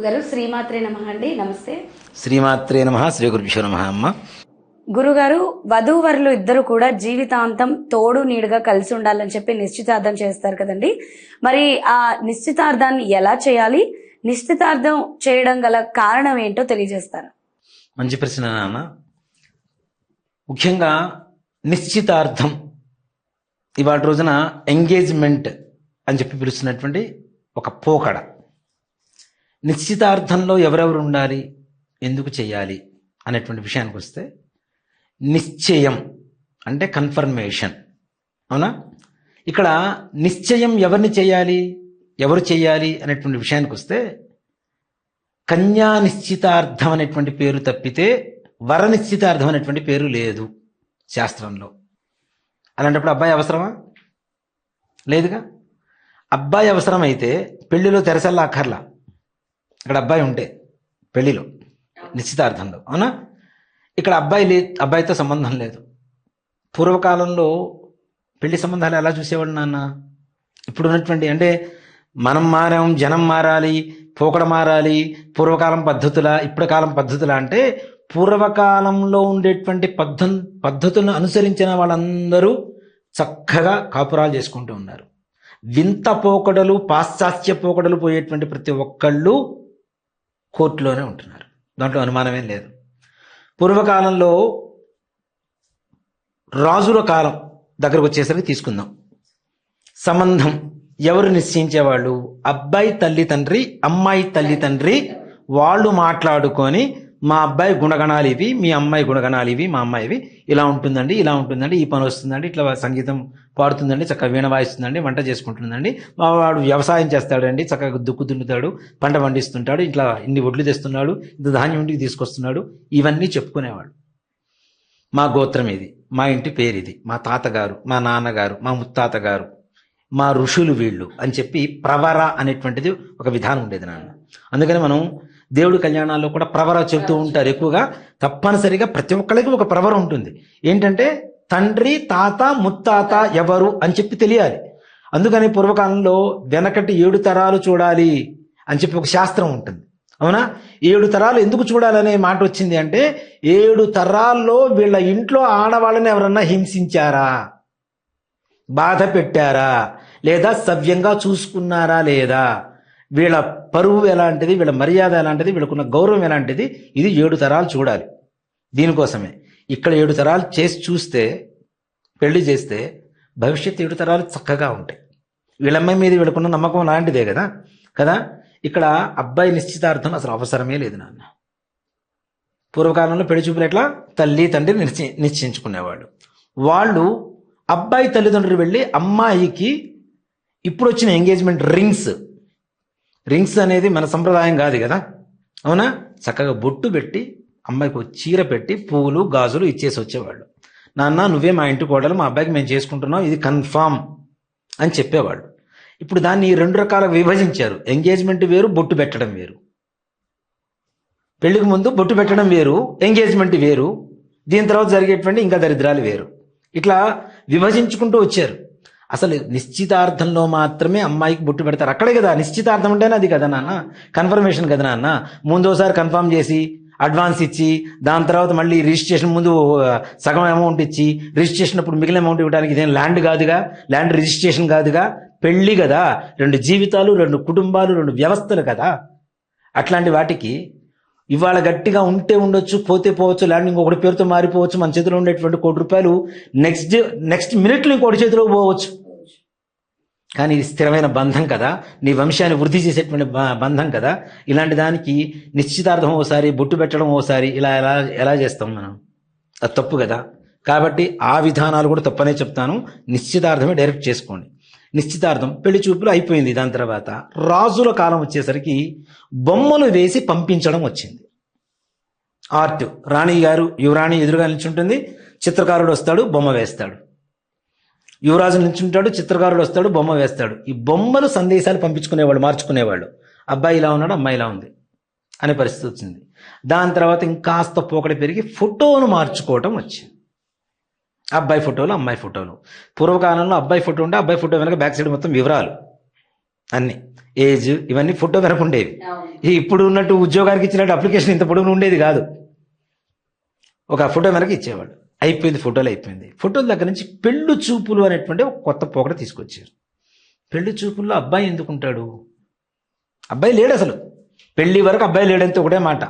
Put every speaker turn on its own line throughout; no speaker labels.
గారు శ్రీమాత్రే నమ అండి. నమస్తే.
శ్రీమాత్రే నమ శ్రీ గురుభ్యో నమ అమ్మ.
గురుగారు వధూవరులు ఇద్దరు కూడా జీవితాంతం తోడు నీడుగా కలిసి ఉండాలని చెప్పి నిశ్చితార్థం చేస్తారు కదండి. మరి ఆ నిశ్చితార్థాన్ని ఎలా చేయాలి? నిశ్చితార్థం చేయడం గల కారణం ఏంటో తెలియజేస్తారు?
మంచి ప్రశ్న నాన్న. ముఖ్యంగా నిశ్చితార్థం. ఇవాళ రోజున ఎంగేజ్మెంట్ అని చెప్పి పిలుస్తున్నటువంటి ఒక పోకడ. నిశ్చితార్థంలో ఎవరెవరు ఉండాలి ఎందుకు చేయాలి? అనేటువంటి విషయానికి వస్తే నిశ్చయం అంటే కన్ఫర్మేషన్ అవునా? ఇక్కడ నిశ్చయం ఎవరిని చేయాలి? ఎవరు చేయాలి? అనేటువంటి విషయానికి వస్తే కన్యా నిశ్చితార్థం అనేటువంటి పేరు తప్పితే వర నిశ్చితార్థం అనేటువంటి పేరు లేదు శాస్త్రంలో. అలాంటప్పుడు అబ్బాయి అవసరమా? లేదుగా? అబ్బాయి అవసరమైతే పెళ్ళిలో తెరసల్లా అక్కర్లా ఇక్కడ అబ్బాయి ఉంటే పెళ్ళిలో నిశ్చితార్థంలో అవునా? ఇక్కడ అబ్బాయి లే అబ్బాయితో సంబంధం లేదు. పూర్వకాలంలో పెళ్ళి సంబంధాలు ఎలా చూసేవాడు నాన్న? ఇప్పుడు ఉన్నటువంటి అంటే మనం మారాం జనం మారాలి పోకడ మారాలి పూర్వకాలం పద్ధతుల ఇప్పుడు కాలం పద్ధతుల అంటే పూర్వకాలంలో ఉండేటువంటి పద్ధ పద్ధతులను అనుసరించిన వాళ్ళందరూ చక్కగా కాపురాలు చేసుకుంటూ ఉన్నారు. వింత పోకడలు పాశ్చాత్య పోకడలు పోయేటువంటి ప్రతి ఒక్కళ్ళు కోర్టులోనే ఉంటున్నారు. దాంట్లో అనుమానమేం లేదు. పూర్వకాలంలో రాజుల కాలం దగ్గరకు వచ్చేసరికి తీసుకుందాం. సంబంధం ఎవరు నిశ్చయించేవాళ్ళు? అబ్బాయి తల్లి తండ్రి అమ్మాయి తల్లి తండ్రి వాళ్ళు మాట్లాడుకొని మా అబ్బాయి గుణగణాలు ఇవి మీ అమ్మాయి గుణగణాలు ఇవి మా అమ్మాయివి ఇలా ఉంటుందండి ఇలా ఉంటుందండి ఈ పని వస్తుందండి ఇట్లా సంగీతం పాడుతుందండి చక్కగా వీణ వాయిస్తుందండి వంట చేసుకుంటుందండి. మా వాడు వ్యవసాయం చేస్తాడండి చక్కగా దుక్కు దున్నుతాడు పంట పండిస్తుంటాడు ఇట్లా ఇన్ని ఒడ్లు తెస్తున్నాడు ఇంత ధాన్యం ఇంటికి తీసుకొస్తున్నాడు. ఇవన్నీ చెప్పుకునేవాడు. మా గోత్రం ఇది మా ఇంటి పేరు ఇది మా తాతగారు మా నాన్నగారు మా ముత్తాత గారు మా ఋషులు వీళ్ళు అని చెప్పి ప్రవర అనేటువంటిది ఒక విధానం ఉండేది నాన్న. అందుకని మనం దేవుడి కళ్యాణాల్లో కూడా ప్రవర చెబుతూ ఉంటారు ఎక్కువగా. తప్పనిసరిగా ప్రతి ఒక్కరికి ఒక ప్రవర ఉంటుంది. ఏంటంటే తండ్రి తాత ముత్తాత ఎవరు అని చెప్పి తెలియాలి. అందుకని పూర్వకాలంలో వెనకటి ఏడు తరాలు చూడాలి అని చెప్పి ఒక శాస్త్రం ఉంటుంది. అవునా? ఏడు తరాలు ఎందుకు చూడాలనే మాట వచ్చింది అంటే ఏడు తరాల్లో వీళ్ళ ఇంట్లో ఆడవాళ్ళని ఎవరన్నా హింసించారా? బాధ పెట్టారా? లేదా సవ్యంగా చూసుకున్నారా లేదా? వీళ్ళ పరువు ఎలాంటిది వీళ్ళ మర్యాద ఎలాంటిది వీళ్ళకున్న గౌరవం ఎలాంటిది ఇది ఏడు తరాలు చూడాలి. దీనికోసమే. ఇక్కడ ఏడు తరాలు చేసి చూస్తే పెళ్ళి చేస్తే భవిష్యత్తు ఏడు తరాలు చక్కగా ఉంటాయి. వీళ్ళమ్మాయి మీద వీళ్ళకున్న నమ్మకం లాంటిదే కదా? కదా? ఇక్కడ అబ్బాయి నిశ్చితార్థం అసలు అవసరమే లేదు నాన్న. పూర్వకాలంలో పెళ్ళి చూపులు ఎట్లా? తల్లి తండ్రి నిశ్చయి నిశ్చయించుకునేవాళ్ళు. వాళ్ళు అబ్బాయి తల్లిదండ్రులు వెళ్ళి అమ్మాయికి ఇప్పుడు వచ్చిన ఎంగేజ్మెంట్ రింగ్స్ రింగ్స్ అనేది మన సంప్రదాయం కాదు కదా? అవునా? చక్కగా బొట్టు పెట్టి అమ్మాయికి చీర పెట్టి పువ్వులు గాజులు ఇచ్చేసి వచ్చేవాళ్ళు. నాన్న నువ్వే మా ఇంటి కోడలు మా అబ్బాయికి మేము చేసుకుంటున్నాం ఇది కన్ఫామ్ అని చెప్పేవాళ్ళు. ఇప్పుడు దాన్ని రెండు రకాలుగా విభజించారు. ఎంగేజ్మెంట్ వేరు బొట్టు పెట్టడం వేరు. పెళ్ళికి ముందు బొట్టు పెట్టడం వేరు ఎంగేజ్మెంట్ వేరు. దీని తర్వాత జరిగేటువంటి ఇంకా దరిద్రాలు వేరు. ఇట్లా విభజించుకుంటూ వచ్చారు. అసలు నిశ్చితార్థంలో మాత్రమే అమ్మాయికి బొట్టు పెడతారు. అక్కడే కదా నిశ్చితార్థం అంటేనే అది కదా నాన్న? కన్ఫర్మేషన్ కదా నాన్న? ముందోసారి కన్ఫర్మ్ చేసి అడ్వాన్స్ ఇచ్చి దాని తర్వాత మళ్ళీ రిజిస్ట్రేషన్ ముందు సగం అమౌంట్ ఇచ్చి రిజిస్ట్రేషన్ అప్పుడు మిగిలిన అమౌంట్ ఇవ్వడానికి ఇదేం ల్యాండ్ కాదుగా? ల్యాండ్ రిజిస్ట్రేషన్ కాదుగా? పెళ్ళి కదా? రెండు జీవితాలు రెండు కుటుంబాలు రెండు వ్యవస్థలు కదా? అట్లాంటి వాటికి ఇవాళ గట్టిగా ఉంటే ఉండొచ్చు పోతే పోవచ్చు ల్యాండ్ ఇంకొకటి పేరుతో మారిపోవచ్చు మన చేతిలో ఉండేటువంటి కోటి రూపాయలు నెక్స్ట్ నెక్స్ట్ మినిట్లో ఇంకోటి చేతిలో పోవచ్చు. కానీ ఇది స్థిరమైన బంధం కదా. నీ వంశాన్ని వృద్ధి చేసేటువంటి బంధం కదా. ఇలాంటి దానికి నిశ్చితార్థం ఓసారి బొట్టు పెట్టడం ఓసారి ఇలా ఎలా ఎలా చేస్తాం మనం? అది తప్పు కదా. కాబట్టి ఆ విధానాలు కూడా తప్పనే చెప్తాను. నిశ్చితార్థమే డైరెక్ట్ చేసుకోండి. నిశ్చితార్థం పెళ్ళి చూపులు అయిపోయింది దాని తర్వాత. రాజుల కాలం వచ్చేసరికి బొమ్మలు వేసి పంపించడం వచ్చింది. ఆర్ట్. రాణి గారు యువరాణి ఎదురుగా నిల్చుంటుంది. చిత్రకారుడు వస్తాడు బొమ్మ వేస్తాడు. యువరాజు నిల్చుంటాడు చిత్రకారుడు వస్తాడు బొమ్మ వేస్తాడు. ఈ బొమ్మలు సందేశాలు పంపించుకునేవాళ్ళు మార్చుకునేవాళ్ళు. అబ్బాయి ఇలా ఉన్నాడు అమ్మాయి ఇలా ఉంది అనే పరిస్థితి వచ్చింది. దాని తర్వాత ఇంకాస్త పోకడి పెరిగి ఫోటోను మార్చుకోవటం వచ్చింది. అబ్బాయి ఫోటోలు అమ్మాయి ఫోటోలు. పూర్వకాలంలో అబ్బాయి ఫోటో ఉంటే అబ్బాయి ఫోటో వెనక బ్యాక్ సైడ్ మొత్తం వివరాలు. అన్ని. ఏజ్ ఇవన్నీ ఫోటో వెనక ఉండేవి. ఇప్పుడు ఉన్నట్టు ఉద్యోగానికి ఇచ్చినట్టు అప్లికేషన్ ఇంత పొడవున ఉండేది కాదు. ఒక ఫోటో వెనక ఇచ్చేవాడు. అయిపోయింది ఫోటోలు అయిపోయింది. ఫోటోల దగ్గర నుంచి పెళ్ళు చూపులు అనేటువంటి ఒక కొత్త పోకడ తీసుకొచ్చారు. పెళ్ళి చూపుల్లో అబ్బాయి ఎందుకుంటాడు? అబ్బాయి లేడు అసలు. పెళ్ళి వరకు అబ్బాయి లేడంతే ఒకటే మాట.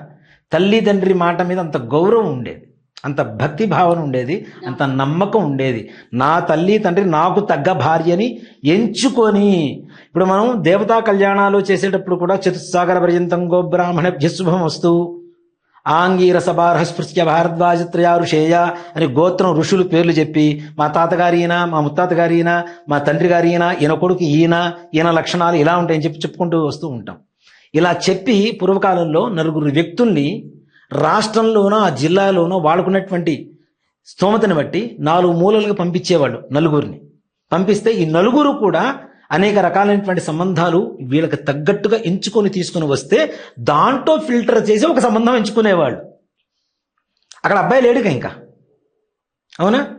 తల్లి తండ్రి మాట మీద అంత గౌరవం ఉండేది. అంత భక్తి భావన ఉండేది. అంత నమ్మకం ఉండేది. నా తల్లి తండ్రి నాకు తగ్గ భార్యని ఎంచుకొని ఇప్పుడు మనం దేవతా కళ్యాణాలు చేసేటప్పుడు కూడా చతుస్సాగర పర్యంతం గో బ్రాహ్మణ శుభం వస్తూ ఆంగీరస బారహస్పృశ్య భారద్వాజత్రయా ఋషేయ అని గోత్రం ఋషులు పేర్లు చెప్పి మా తాతగారి ఈయన మా ముత్తాత గారి ఈయన మా తండ్రి గారి ఈయన ఈయన కొడుకు ఈయన ఈయన లక్షణాలు ఇలా ఉంటాయని చెప్పి చెప్పుకుంటూ వస్తూ ఉంటాం. ఇలా చెప్పి పూర్వకాలంలో నలుగురు వ్యక్తుల్ని రాష్ట్రంలోనో ఆ జిల్లాలోనో వాడుకున్నటువంటి స్తోమతని బట్టి నాలుగు మూలలుగా పంపించేవాళ్ళు నలుగురిని. పంపిస్తే ఈ నలుగురు కూడా అనేక రకాలైనటువంటి సంబంధాలు వీళ్ళకి తగ్గట్టుగా ఎంచుకొని తీసుకుని వస్తే దాంట్లో ఫిల్టర్ చేసి ఒక సంబంధం ఎంచుకునేవాళ్ళు. అక్కడ అబ్బాయి లేడుగా ఇంకా అవునా?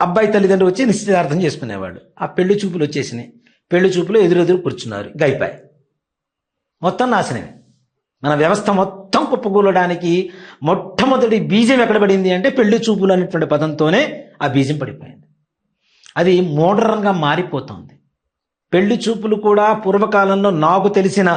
అబ్బాయి తల్లిదండ్రులు వచ్చి నిశ్చితార్థం చేసుకునేవాడు ఆ పెళ్ళి చూపులు వచ్చేసినాయి. పెళ్ళి చూపులు ఎదురెదురు కూర్చున్నారు. గైపాయ్ మొత్తం నాశనమే. మన వ్యవస్థ మొత్తం కుప్పకూలడానికి మొట్టమొదటి బీజం ఎక్కడ పడింది అంటే పెళ్ళి చూపులు అనేటువంటి పదంతోనే ఆ బీజం పడిపోయింది. అది మోడర్న్గా మారిపోతుంది. పెళ్ళి చూపులు కూడా పూర్వకాలంలో నాకు తెలిసిన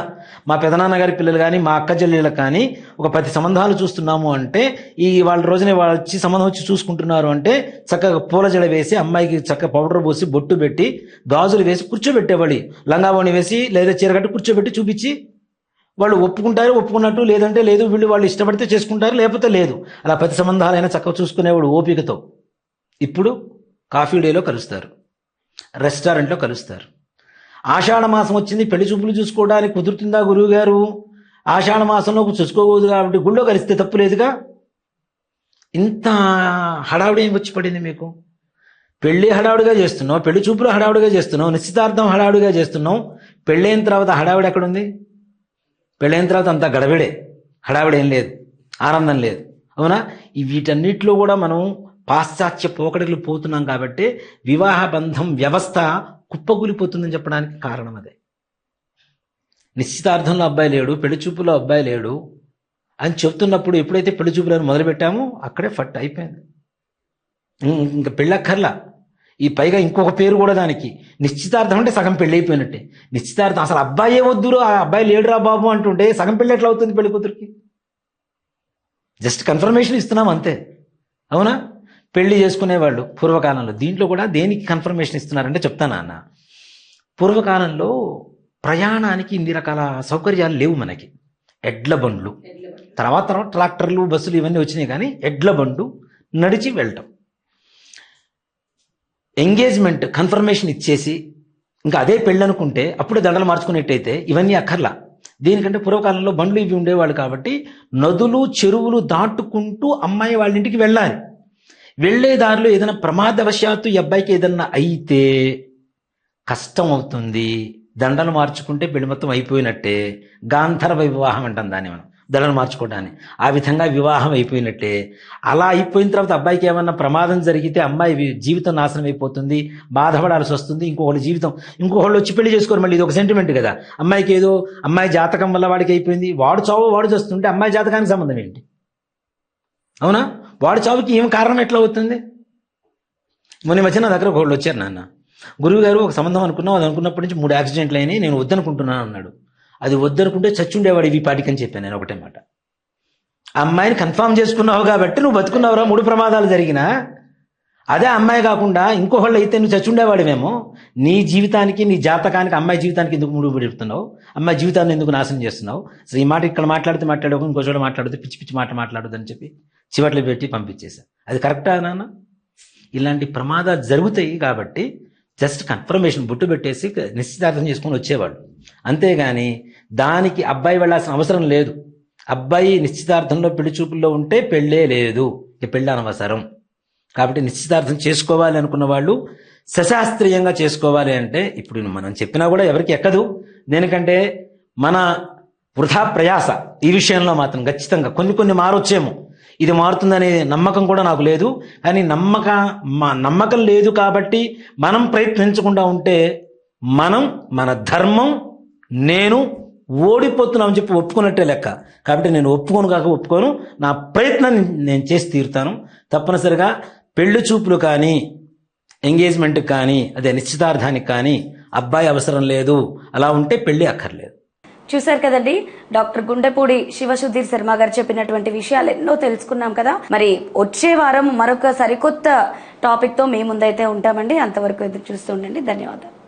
మా పెదనాన్నగారి పిల్లలు కానీ మా అక్క చెల్లెళ్ళకి కానీ ఒక పది సంబంధాలు చూస్తున్నాము అంటే ఈ వాళ్ళ రోజునే వాళ్ళు వచ్చి సంబంధం వచ్చి చూసుకుంటున్నారు అంటే చక్కగా పూల జడ వేసి అమ్మాయికి చక్కగా పౌడర్ పోసి బొట్టు పెట్టి గాజులు వేసి కూర్చోబెట్టేవాళ్ళు. లంగావోణి వేసి లేదా చీరగట్టు కూర్చోబెట్టి చూపించి వాళ్ళు ఒప్పుకుంటారు ఒప్పుకున్నట్టు లేదంటే లేదు వీళ్ళు వాళ్ళు ఇష్టపడితే చేసుకుంటారు లేకపోతే లేదు. అలా పది సంబంధాలైనా చక్కగా చూసుకునేవాడు ఓపికతో. ఇప్పుడు కాఫీ డేలో కలుస్తారు. రెస్టారెంట్లో కలుస్తారు. ఆషాఢ మాసం వచ్చింది పెళ్ళి చూపులు చూసుకోవడానికి కుదురుతుందా గురువు గారు? ఆషాఢ మాసంలో చూసుకోకూడదు కాబట్టి గుళ్ళో కలిస్తే తప్పు లేదుగా? ఇంత హడావుడి ఏం వచ్చి పడింది మీకు? పెళ్ళి హడావుడిగా చేస్తున్నావు పెళ్ళి చూపులు హడావుడిగా చేస్తున్నావు నిశ్చితార్థం హడావుడిగా చేస్తున్నావు. పెళ్ళైన తర్వాత హడావిడి ఎక్కడుంది? పెళ్ళైన తర్వాత అంతా గడబిడే. హడావిడి ఏం లేదు. ఆనందం లేదు. అవునా? వీటన్నిటిలో కూడా మనం పాశ్చాత్య పోకడలు పోతున్నాం కాబట్టి వివాహ బంధం వ్యవస్థ కుప్పకూలిపోతుందని చెప్పడానికి కారణం అదే. నిశ్చితార్థంలో అబ్బాయి లేడు పెళ్ళి చూపులో అబ్బాయి లేడు అని చెప్తున్నప్పుడు ఎప్పుడైతే పెళ్ళి చూపులను మొదలుపెట్టామో అక్కడే ఫట్ అయిపోయింది. ఇంకా పెళ్ళక్కర్లా. ఈ పైగా ఇంకొక పేరు కూడా దానికి. నిశ్చితార్థం అంటే సగం పెళ్ళి అయిపోయినట్టే. నిశ్చితార్థం అసలు అబ్బాయే వద్దురు ఆ అబ్బాయి లేడురా బాబు అంటుంటే సగం పెళ్ళి ఎట్లా అవుతుంది పెళ్ళి కూతురికి? జస్ట్ కన్ఫర్మేషన్ ఇస్తున్నాం అంతే. అవునా? పెళ్ళి చేసుకునేవాళ్ళు పూర్వకాలంలో. దీంట్లో కూడా దేనికి కన్ఫర్మేషన్ ఇస్తున్నారంటే చెప్తాను అన్న పూర్వకాలంలో ప్రయాణానికి ఇన్ని రకాల సౌకర్యాలు లేవు మనకి. ఎడ్ల బండ్లు. తర్వాత తర్వాత ట్రాక్టర్లు బస్సులు ఇవన్నీ వచ్చినాయి కానీ ఎడ్ల బండ్లు నడిచి వెళ్ళటం. ఎంగేజ్మెంట్ కన్ఫర్మేషన్ ఇచ్చేసి ఇంకా అదే పెళ్ళి అనుకుంటే అప్పుడే దండలు మార్చుకునేట్టయితే ఇవన్నీ అక్కర్లా. దీనికంటే పూర్వకాలంలో బండ్లు ఇవి ఉండేవాళ్ళు కాబట్టి నదులు చెరువులు దాటుకుంటూ అమ్మాయి వాళ్ళ ఇంటికి వెళ్ళాలి. వెళ్ళే దారిలో ఏదైనా ప్రమాదవశాత్తు ఈ అబ్బాయికి ఏదన్నా అయితే కష్టం అవుతుంది దండలు మార్చుకుంటే పెళ్ళి మొత్తం అయిపోయినట్టే గాంధర్వ వివాహం అంటాం దాన్ని మనం దండలు మార్చుకోవడానికి ఆ విధంగా వివాహం అయిపోయినట్టే. అలా అయిపోయిన తర్వాత అబ్బాయికి ఏమన్నా ప్రమాదం జరిగితే అమ్మాయి జీవితం నాశనం అయిపోతుంది బాధపడాల్సి వస్తుంది ఇంకొకళ్ళు జీవితం ఇంకొకళ్ళు వచ్చి పెళ్ళి చేసుకోరు మళ్ళీ ఇది ఒక సెంటిమెంట్ కదా. అమ్మాయికి ఏదో అమ్మాయి జాతకం వల్ల వాడికి అయిపోయింది వాడు చావు వాడు చేస్తుంటే అమ్మాయి జాతకానికి సంబంధం ఏంటి? అవునా? వాడి చావుకి ఏం కారణం ఎట్లా అవుతుంది? మొన్న ఈ మధ్య నా దగ్గర ఒకళ్ళు వచ్చారు నాన్న. గురువు గారు ఒక సంబంధం అనుకున్నాం అది అనుకున్నప్పటి నుంచి మూడు యాక్సిడెంట్లు అయినాయి నేను వద్దనుకుంటున్నాను అన్నాడు. అది వద్దనుకుంటే చచ్చుండేవాడు ఇవి పాటికని చెప్పాను నేను ఒకటే మాట. అమ్మాయిని కన్ఫామ్ చేసుకున్నావు కాబట్టి నువ్వు బతుకున్నావురా మూడు ప్రమాదాలు జరిగినా. అదే అమ్మాయి కాకుండా ఇంకొకళ్ళు అయితే నువ్వు చచ్చుండేవాడివేమో నీ జీవితానికి నీ జాతకానికి అమ్మాయి జీవితానికి ఎందుకు ముడుపు పెడుతున్నావు? అమ్మాయి జీవితాన్ని ఎందుకు నాశనం చేస్తున్నావు? అసలు ఈ మాట ఇక్కడ మాట్లాడితే మాట్లాడకు ఇంకో చోట మాట్లాడితే పిచ్చి పిచ్చి మాట మాట్లాడదని చెప్పి చివట్లు పెట్టి పంపించేశా. అది కరెక్టా నాన్న? ఇలాంటి ప్రమాదాలు జరుగుతాయి కాబట్టి జస్ట్ కన్ఫర్మేషన్ బుట్టు పెట్టేసి నిశ్చితార్థం చేసుకొని వచ్చేవాడు అంతేగాని దానికి అబ్బాయి వెళ్ళాల్సిన అవసరం లేదు. అబ్బాయి నిశ్చితార్థంలో పెళ్ళి చూపుల్లో ఉంటే పెళ్ళే లేదు. ఇక పెళ్ళి అనవసరం. కాబట్టి నిశ్చితార్థం చేసుకోవాలి అనుకున్న వాళ్ళు సశాస్త్రీయంగా చేసుకోవాలి అంటే ఇప్పుడు మనం చెప్పినా కూడా ఎవరికి ఎక్కదు. దేనికంటే మన వృధా ప్రయాస ఈ విషయంలో మాత్రం ఖచ్చితంగా కొన్ని కొన్ని మారొచ్చేమో. ఇది మారుతుందనే నమ్మకం కూడా నాకు లేదు. కానీ నమ్మక మా నమ్మకం లేదు కాబట్టి మనం ప్రయత్నించకుండా ఉంటే మనం మన ధర్మం నేను ఓడిపోతున్నామని చెప్పి ఒప్పుకున్నట్టే లెక్క. కాబట్టి నేను ఒప్పుకోను కాక ఒప్పుకోను. నా ప్రయత్నాన్ని నేను చేసి తీరుతాను. తప్పనిసరిగా పెళ్ళి చూపులు కానీ ఎంగేజ్మెంట్ కానీ అదే నిశ్చితార్థానికి కానీ అబ్బాయి అవసరం లేదు. అలా ఉంటే పెళ్ళి అక్కర్లేదు.
చూశారు కదండి డాక్టర్ గుండెపూడి శివసుధీర్ శర్మ గారు చెప్పినటువంటి విషయాలు ఎన్నో తెలుసుకున్నాం కదా. మరి వచ్చే వారం మరొక సరికొత్త టాపిక్తో మీ ముందైతే ఉంటామండి. అంతవరకు ఎదురు చూస్తూ ఉండండి. ధన్యవాదాలు.